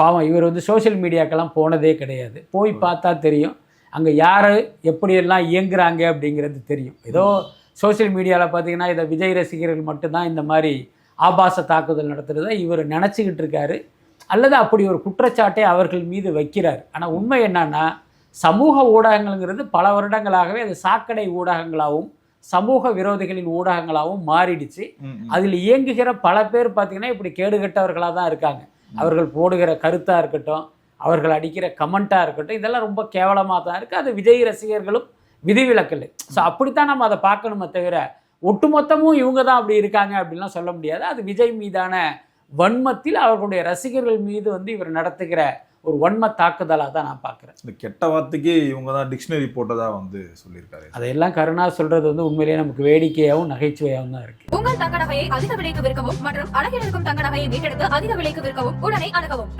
பாவம் இவர் வந்து சோஷியல் மீடியாக்கெல்லாம் போனதே கிடையாது. போய் பார்த்தா தெரியும். அங்கே யார் எப்படியெல்லாம் இயங்குறாங்க அப்படிங்கிறது தெரியும். ஏதோ சோஷியல் மீடியாவில் பார்த்தீங்கன்னா இதை விஜய் ரசிகர்கள் மட்டும்தான் இந்த மாதிரி ஆபாச தாக்குதல் நடத்துகிறத இவர் நினச்சிக்கிட்டு இருக்காரு. அல்லது அப்படி ஒரு குற்றச்சாட்டை அவர்கள் மீது வைக்கிறார். ஆனால் உண்மை என்னன்னா சமூக ஊடகங்கள்ங்கிறது பல வருடங்களாகவே அது சாக்கடை ஊடகங்களாகவும் சமூக விரோதிகளின் ஊடகங்களாகவும் மாறிடுச்சு. அதில் இயங்குகிற பல பேர் பார்த்தீங்கன்னா இப்படி கேடுகட்டவர்களாக தான் இருக்காங்க. அவர்கள் போடுகிற கருத்தாக இருக்கட்டும் அவர்கள் அடிக்கிற கமெண்ட்டாக இருக்கட்டும் இதெல்லாம் ரொம்ப கேவலமாக தான் இருக்குது அது விஜய் ரசிகர்களும் விதிவிலக்கல் ஸோ அப்படித்தான் நம்ம அதை பார்க்கணுமே தவிர ஒட்டுமொத்தமும் இவங்க தான் அப்படி இருக்காங்க அப்படின்லாம் சொல்ல முடியாது. அது விஜய் மீதான வன்மத்தில் அவர்களுடைய ரசிகர்கள் மீது வந்து இவர் நடத்துகிற ஒரு வன்ம தாக்குதலாக தான் நான் பார்க்குறேன். இந்த கெட்ட வார்த்தைக்கு இவங்க தான் டிக்ஷனரி போட்டதா வந்து சொல்லியிருக்காரு. அதையெல்லாம் கருணா சொல்கிறது வந்து உண்மையிலேயே நமக்கு வேடிக்கையாகவும் நகைச்சுவையாகவும் தான் இருக்குது உங்கள் தங்க நகையை அதிக விலைக்கு விற்கவும் மற்றும் அழகில் இருக்கும் தங்க நகையை மீட்டெடுத்து அதிக விலைக்கு விற்கவும் உடனே அணுகவும்.